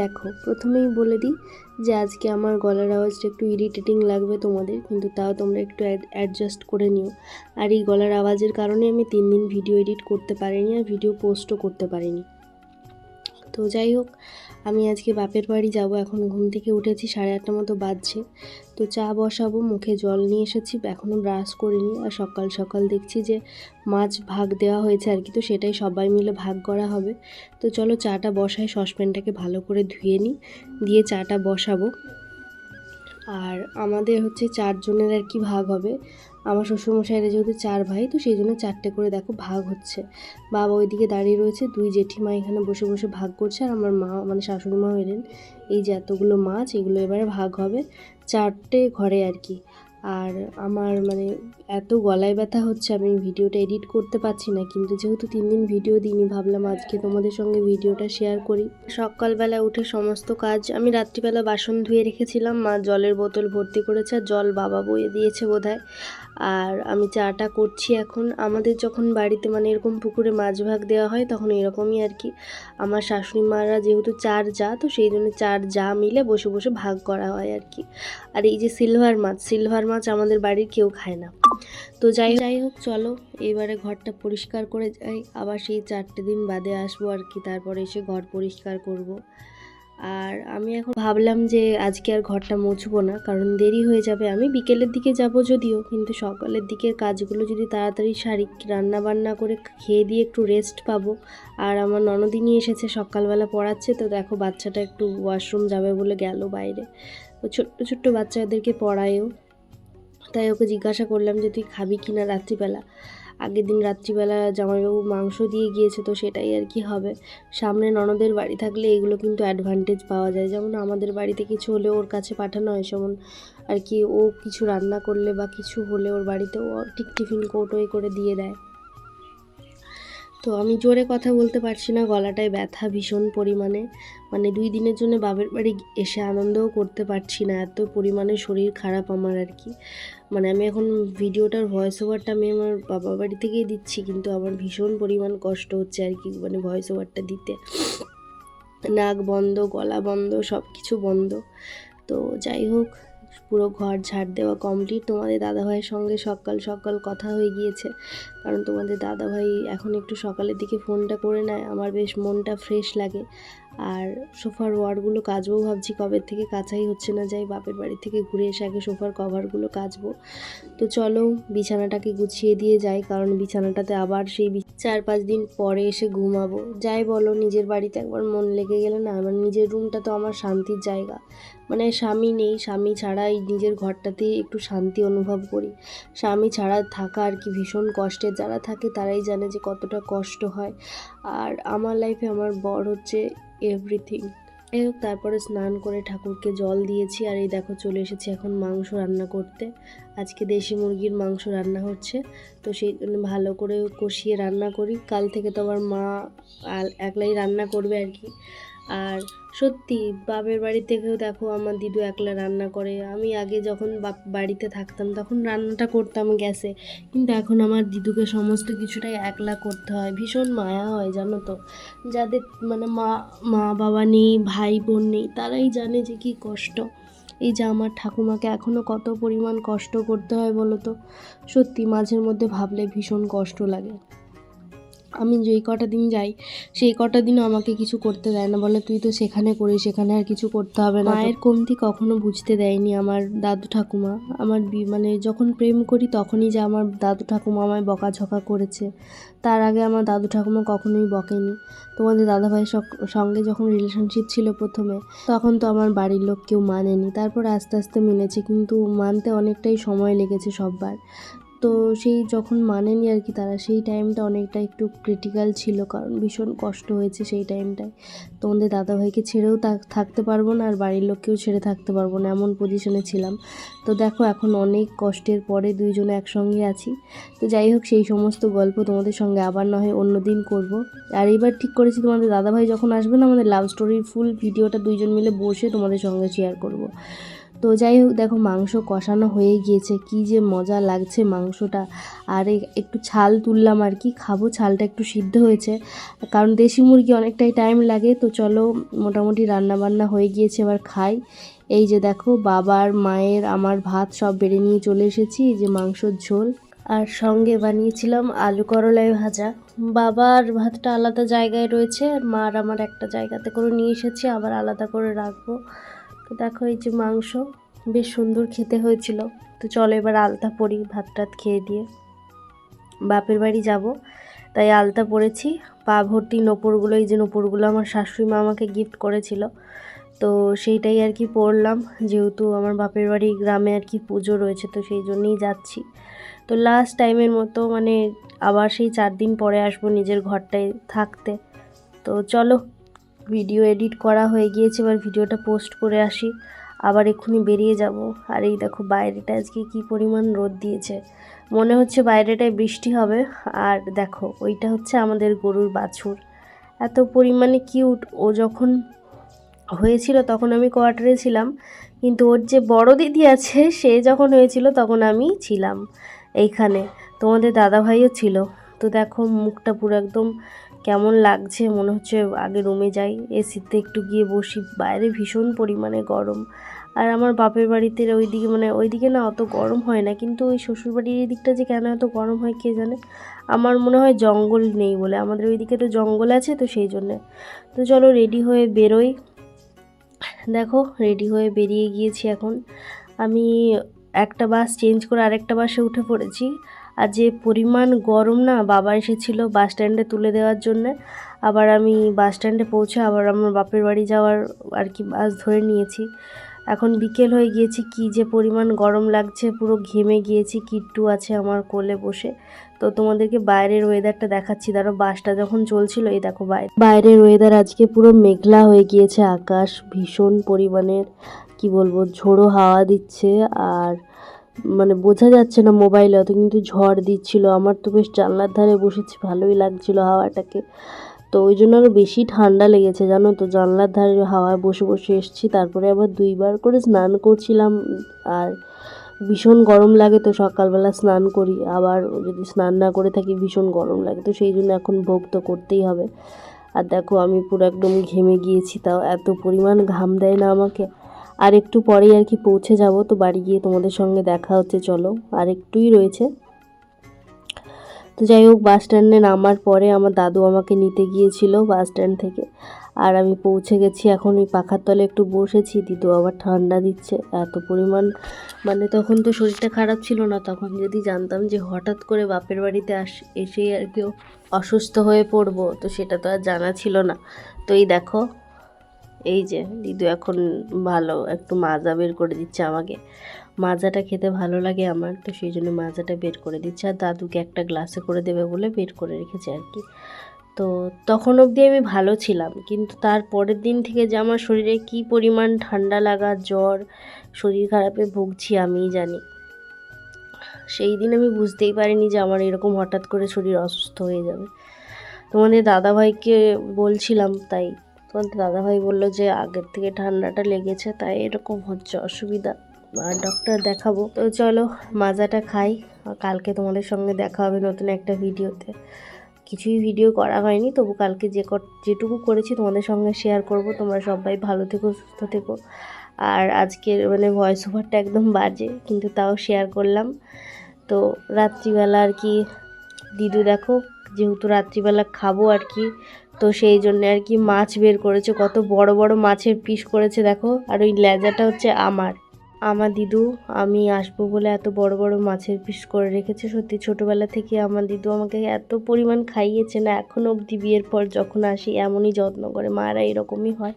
দেখো, প্রথমেই বলে দিই যে আজকে আমার গলার আওয়াজটা একটু ইরিটেটিং লাগবে তোমাদের, কিন্তু তাও তোমরা একটু অ্যাডজাস্ট করে নিও। আর এই গলার আওয়াজের কারণে আমি তিন দিন ভিডিও এডিট করতে পারিনি আর ভিডিও পোস্টও করতে পারিনি। তো যাই হোক, আমি আজকে বাপের বাড়ি যাব। এখন ঘুম থেকে উঠেছি, সাড়ে আটটা মতো বাজছে। তো চা বসাবো, মুখে জল নিয়ে এসেছি এখনও ব্রাশ করিনি। আর সকাল সকাল দেখছি যে মাছ ভাগ দেওয়া হয়েছে আর কি, তো সেটাই সবাই মিলে ভাগ করা হবে। তো চলো চাটা বসাই, সসপ্যানটাকে ভালো করে ধুয়ে নিই, দিয়ে চাটা বসাবো। আর আমাদের হচ্ছে চারজনের আর কি ভাগ হবে। আমার শ্বশুরমশাইরা যেহেতু চার ভাই, তো সেই জন্য চারটে করে দেখো ভাগ হচ্ছে। বাবা ওইদিকে দাঁড়িয়ে রয়েছে, দুই জেঠিমা এখানে বসে বসে ভাগ করছে আর আমার মা মানে শাশুড়ি মা এলেন এই যে এতগুলো মাছ, এগুলো এবারে ভাগ হবে। চারটে ঘরে আর কি। আর আমার মানে এত গলায় ব্যথা হচ্ছে, আমি ভিডিওটা এডিট করতে পারছি না, কিন্তু যেহেতু তিন দিন ভিডিও দিইনি, ভাবলাম আজকে তোমাদের সঙ্গে ভিডিওটা শেয়ার করি। সকালবেলা উঠে সমস্ত কাজ আমি রাত্রিবেলা বাসন ধুয়ে রেখেছিলাম, মা জলের বোতল ভর্তি করেছে, আর জল বাবা বয়ে দিয়েছে বোধহয়। আর আমি চাটা করছি এখন। আমাদের যখন বাড়িতে মানে এরকম পুকুরে মাছ ভাগ দেওয়া হয়, তখন এরকমই আর কি। আমার শাশুড়ি মারা যেহেতু চার যা, তো সেই জন্য চার যা মিলে বসে বসে ভাগ করা হয় আর কি। আর এই যে সিলভার মাছ সিলভার মাছ আমাদের বাড়ির কেউ খায় না। তো যাই যাই হোক, চলো। এবারে ঘরটা পরিষ্কার করে যাই। আবার সেই চারটে দিন বাদে আসব আর কি। তারপরে এসে ঘর পরিষ্কার করব। আর আমি এখন ভাবলাম যে আজকে আর ঘরটা মুছবো না, কারণ দেরি হয়ে যাবে। আমি বিকেলের দিকে যাব যদিও, কিন্তু সকালের দিকের কাজগুলো যদি তাড়াতাড়ি সারি রান্না বান্না করে খেয়ে দিয়ে একটু রেস্ট পাবো। আর আমার ননদিনী এসেছে, সকালবেলা পড়াচ্ছে। তো দেখো, বাচ্চাটা একটু ওয়াশরুম যাবে বলে গেল বাইরে। ছোট্ট ছোট্ট বাচ্চাদেরকে পড়ায়ও। তাই ওকে জিজ্ঞাসা করলাম যে, তুই খাবি কি না রাত্রিবেলা? আগের দিন রাত্রিবেলা জামাইবাবু মাংস দিয়ে গিয়েছে, তো সেটাই আর কি হবে। সামনে ননদের বাড়ি থাকলে এগুলো কিন্তু অ্যাডভান্টেজ পাওয়া যায়। যেমন আমাদের বাড়িতে কিছু হলে ওর কাছে পাঠানো হয়, যেমন আর কি ও কিছু রান্না করলে বা কিছু হলে ওর বাড়িতে ও ঠিক টিফিন কৌটোয় করে দিয়ে দেয়। তো আমি জোরে কথা বলতে পারছি না, গলাটায় ব্যথা ভীষণ পরিমাণে। মানে দুই দিনের জন্য বাপের বাড়ি এসে আনন্দও করতে পারছি না, এত পরিমাণে শরীর খারাপ আমার আর কি। মানে আমি এখন ভিডিওটার ভয়েস ওভারটা আমি আমার বাবা বাড়ি থেকেই দিচ্ছি, কিন্তু আমার ভীষণ পরিমাণ কষ্ট হচ্ছে আর কি মানে ভয়েস ওভারটা দিতে। নাক বন্ধ, গলা বন্ধ সব কিছু বন্ধ। তো যাই হোক পুরো ঘর ঝাড় দেওয়া কমপ্লিট তোমাদের দাদাভাইয়ের সঙ্গে সকাল সকাল কথা হয়ে গিয়েছে। কারণ তোমাদের দাদাভাই এখন একটু সকালের দিকে ফোনটা করে নেয়। আমার বেশ মনটা ফ্রেশ লাগে। আর সোফার ওয়ারগুলো কাচবো ভাবছি, কবে থেকে কাচাই হচ্ছে না যাই, বাপের বাড়ি থেকে ঘুরে এসে আগে সোফার কভারগুলো কাচবো। তো চলো, বিছানাটাকে গুছিয়ে দিয়ে যাই, কারণ বিছানাটাতে আবার সেই চার পাঁচ দিন পরে এসে ঘুমাবো। যাই বলো, নিজের বাড়িতে একবার মন লেগে গেলে না আমার নিজের রুমটা তো আমার শান্তির জায়গা। মানে স্বামী নেই, স্বামী ছাড়া এই নিজের ঘরটাতেই একটু শান্তি অনুভব করি। স্বামী ছাড়া থাকা আর কি ভীষণ কষ্টের। যারা থাকে তারাই জানে যে কতটা কষ্ট হয়। আর আমার লাইফে আমার বর হচ্ছে এভরিথিং যাই হোক, তারপরে স্নান করে ঠাকুরকে জল দিয়েছি আর এই দেখো চলে এসেছি এখন মাংস রান্না করতে। আজকে দেশি মুরগির মাংস রান্না হচ্ছে, তো সেই জন্য ভালো করে কষিয়ে রান্না করি। কাল থেকে তো আবার মা একলাই রান্না করবে আর কি। আর সত্যি, বাপের বাড়ি থেকেও দেখো আমার দিদু একলা রান্না করে। আমি আগে যখন বাপ বাড়িতে থাকতাম তখন রান্নাটা করতাম গ্যাসে। কিন্তু এখন আমার দিদুকে সমস্ত কিছুটাই একলা করতে হয়। ভীষণ মায়া হয়, জানো তো। যাদের মানে মা মা বাবা নেই, ভাই বোন নেই, তারাই জানে যে কি কষ্ট। এই যে আমার ঠাকুমাকে এখনও কত পরিমাণ কষ্ট করতে হয় বলো তো? সত্যি, মাঝের মধ্যে ভাবলে ভীষণ কষ্ট লাগে। আমি যেই কটা দিন যাই সেই কটা দিনও আমাকে কিছু করতে দেয় না। বলে তুই তো সেখানে করিস সেখানে আর কিছু করতে হবে না। মায়ের কমতি কখনো বুঝতে দেয়নি আমার দাদু ঠাকুমা। আমার বি- মানে যখন প্রেম করি তখনই যে আমার দাদু ঠাকুমা আমায় বকাঝকা করেছে। তার আগে আমার দাদু ঠাকুমা কখনোই বকেনি। তোমাদের দাদাভাইয়ের সঙ্গে যখন রিলেশনশিপ ছিল প্রথমে তখন তো আমার বাড়ির লোক কেউ মানেনি। তারপর আস্তে আস্তে মেনেছে কিন্তু মানতে অনেকটাই সময় লেগেছে সববার। তো সেই যখন মানেনি আর কি তারা, সেই টাইমটা অনেকটা একটু ক্রিটিক্যাল ছিল কারণ ভীষণ কষ্ট হয়েছে সেই টাইমটায় তোমাদের দাদাভাইকে ছেড়েও থাক- থাকতে পারব না আর বাড়ির লোককেও ছেড়ে থাকতে পারব না, এমন পজিশনে ছিলাম। তো দেখো এখন অনেক কষ্টের পরে দুইজনে একসঙ্গে আছি। তো যাই হোক, সেই সমস্ত গল্প তোমাদের সঙ্গে আবার না হয় অন্য দিন করব। আর এবার ঠিক করেছি, তোমাদের দাদাভাই যখন আসবে না আমাদের লাভ স্টোরির ফুল ভিডিওটা দুইজন মিলে বসে তোমাদের সঙ্গে শেয়ার করব। তো যাই হোক, দেখো মাংস কষানো হয়ে গিয়েছে। কি যে মজা লাগছে মাংসটা। আর একটু ছাল তুললাম আর কি। খাব, ছালটা একটু সিদ্ধ হয়েছে। কারণ দেশি মুরগি অনেকটাই টাইম লাগে। তো চলো, মোটামুটি রান্না বান্না হয়ে গিয়েছে, এবার খাই। এই যে দেখো, বাবার, মায়ের, আমার ভাত সব বেড়ে নিয়ে চলে এসেছি। এই যে মাংসর ঝোল। আর সঙ্গে বানিয়েছিলাম আলু করলাই ভাজা। বাবার ভাতটা আলাদা জায়গায় রয়েছে। আর মার আমার একটা জায়গাতে করে নিয়ে এসেছি। আবার আলাদা করে রাখব। তো দেখো এই যে মাংস, বেশ সুন্দর খেতে হয়েছিল। তো চলো এবার আলতা পরি ভাত টাত খেয়ে দিয়ে। বাপের বাড়ি যাব, তাই আলতা পরেছি। পা ভর্তি নোপরগুলো, এই যে নোপরগুলো আমার শাশুড়ি মা আমাকে গিফট করেছিল। তো সেইটাই আর কি পরলাম, যেহেতু আমার বাপের বাড়ি গ্রামে আর কি পুজো রয়েছে, তো সেই জন্যই যাচ্ছি। তো লাস্ট টাইমের মতো মানে আবার সেই চার দিন পরে আসব নিজের ঘরটায় থাকতে। তো চলো ভিডিও এডিট করা হয়ে গিয়েছে, এবার ভিডিওটা পোস্ট করে আসি। আবার এক্ষুনি বেরিয়ে যাব। আর এই দেখো, বাইরেটা আজকে কি পরিমাণ রোদ দিয়েছে। মনে হচ্ছে বাইরেটায় বৃষ্টি হবে। আর দেখো, ওইটা হচ্ছে আমাদের গরুর বাছুর। এত পরিমাণে কিউট। ও যখন হয়েছিল তখন আমি কোয়ার্টারে ছিলাম। কিন্তু ওর যে বড় দিদি আছে, সে যখন হয়েছিল তখন আমি ছিলাম এইখানে। তোমাদের দাদাভাইও ছিল। তো দেখো, মুখটা পুরো একদম কেমন লাগছে? মনে হচ্ছে আগে রুমে যাই এসিতে একটু গিয়ে বসি। বাইরে ভীষণ পরিমাণে গরম। আর আমার বাপের বাড়িতে ওইদিকে মানে ওইদিকে না অত গরম হয় না, কিন্তু ওই শ্বশুরবাড়ির এই দিকটা যে কেন এত গরম হয় কে জানে? আমার মনে হয় জঙ্গল নেই বলে। আমাদের ওইদিকে তো জঙ্গল আছে তো সেই জন্যে। তো চলো রেডি হয়ে বেরোই। দেখো, রেডি হয়ে বেরিয়ে গিয়েছি এখন। আমি একটা বাস চেঞ্জ করে আরেকটা বাসে উঠে পড়েছি। আর যে পরিমাণ গরম না, বাবা এসেছিল বাস স্ট্যান্ডে তুলে দেওয়ার জন্যে। আবার আমি বাস স্ট্যান্ডে পৌঁছে আবার আমার বাপের বাড়ি যাওয়ার আর কি বাস ধরে নিয়েছি। এখন বিকেল হয়ে গিয়েছি, কি যে পরিমাণ গরম লাগছে, পুরো ঘেমে গিয়েছি, কিট্টু আছে আমার কোলে বসে। তো তোমাদেরকে বাইরের ওয়েদারটা দেখাচ্ছি। ধরো বাসটা যখন চলছিল, এই দেখো বাইরে। বাইরের ওয়েদার আজকে পুরো মেঘলা হয়ে গিয়েছে, আকাশ ভীষণ পরিমাণের, কি বলব, ঝোড়ো হাওয়া দিচ্ছে। আর মানে বোঝা যাচ্ছে না মোবাইলে অত কিন্তু ঝড় দিচ্ছিল। আমার তো বেশ জানলার ধারে বসেছি, ভালোই লাগছিল হাওয়াটাকে। তো ওই জন্য আরও বেশি ঠান্ডা লেগেছে, জানো তো? জানলার ধারে হাওয়ায় বসে বসে এসেছি, তারপরে আবার দুইবার করে স্নান করছিলাম। আর ভীষণ গরম লাগে তো, সকালবেলা স্নান করি। আবার যদি স্নান না করে থাকি, ভীষণ গরম লাগে। তো সেই জন্য এখন ভোগ তো করতেই হবে। আর দেখো, আমি পুরো একদম ঘেমে গিয়েছি, তাও এত পরিমাণ ঘাম দেয় না আমাকে। আর একটু পরেই আর কি পৌঁছে যাব, তো বাড়ি গিয়ে তোমাদের সঙ্গে দেখা হচ্ছে, চলো। আর একটুই রয়েছে। তো যাই হোক, বাস স্ট্যান্ডে নামার পরে আমার দাদু আমাকে নিতে গিয়েছিল বাস স্ট্যান্ড থেকে। আর আমি পৌঁছে গেছি, এখন ওই পাখার তলে একটু বসেছি। দিদু আবার ঠান্ডা দিচ্ছে, এত পরিমাণ মানে তখন তো শরীরটা খারাপ ছিল না, তখন যদি জানতাম যে হঠাৎ করে বাপের বাড়িতে আস, এসেই আর কেউ অসুস্থ হয়ে পড়ব, তো সেটা তো আর জানা ছিল না। তো এই দেখো এই যে দিদু এখন ভালো, একটু মাজা বের করে দিচ্ছে আমাকে। মাজাটা খেতে ভালো লাগে আমার তো, সেই জন্য মাজাটা বের করে দিচ্ছে। আর দাদুকে একটা গ্লাসে করে দেবে বলে বের করে রেখেছে আর কি। তো তখন অবধি আমি ভালো ছিলাম, কিন্তু তার পরের দিন থেকে যে আমার শরীরে কী পরিমাণ ঠান্ডা লাগা, জ্বর, শরীর খারাপে ভুগছি আমিই জানি। সেই দিন আমি বুঝতেই পারিনি যে আমার এরকম হঠাৎ করে শরীর অসুস্থ হয়ে যাবে। তোমাদের দাদাভাইকে বলছিলাম, তাই তোমাদের দাদাভাই বলল যে আগের থেকে ঠান্ডাটা লেগেছে, তাই এরকম হচ্ছে, অসুবিধা। আর ডক্টর দেখাবো। তো চলো, মাজাটা খাই। কালকে তোমাদের সঙ্গে দেখা হবে নতুন একটা ভিডিওতে। কিছুই ভিডিও করা হয়নি, তবু কালকে যে যেটুকু করেছি তোমাদের সঙ্গে শেয়ার করব। তোমরা সবাই ভালো থেকো, সুস্থ থেকো। আর আজকের মানে ভয়েস ওভারটা একদম বাজে, কিন্তু তাও শেয়ার করলাম। তো রাত্রিবেলা আর কি, দিদু দেখো, যেহেতু রাত্রিবেলা খাব আর কি তো সেই জন্য আর কি মাছ বের করেছে, কত বড় বড় মাছের পিস করেছে দেখো। আর ওই লেজাটা হচ্ছে আমার। আমার দিদু, আমি আসব বলে এত বড় বড় মাছের পিস করে রেখেছে। সত্যি ছোটোবেলা থেকে আমার দিদু আমাকে এত পরিমাণ খাইয়েছে না এখনও অবধি বিয়ের পর যখন আসি এমনই যত্ন করে মারা এরকমই হয়।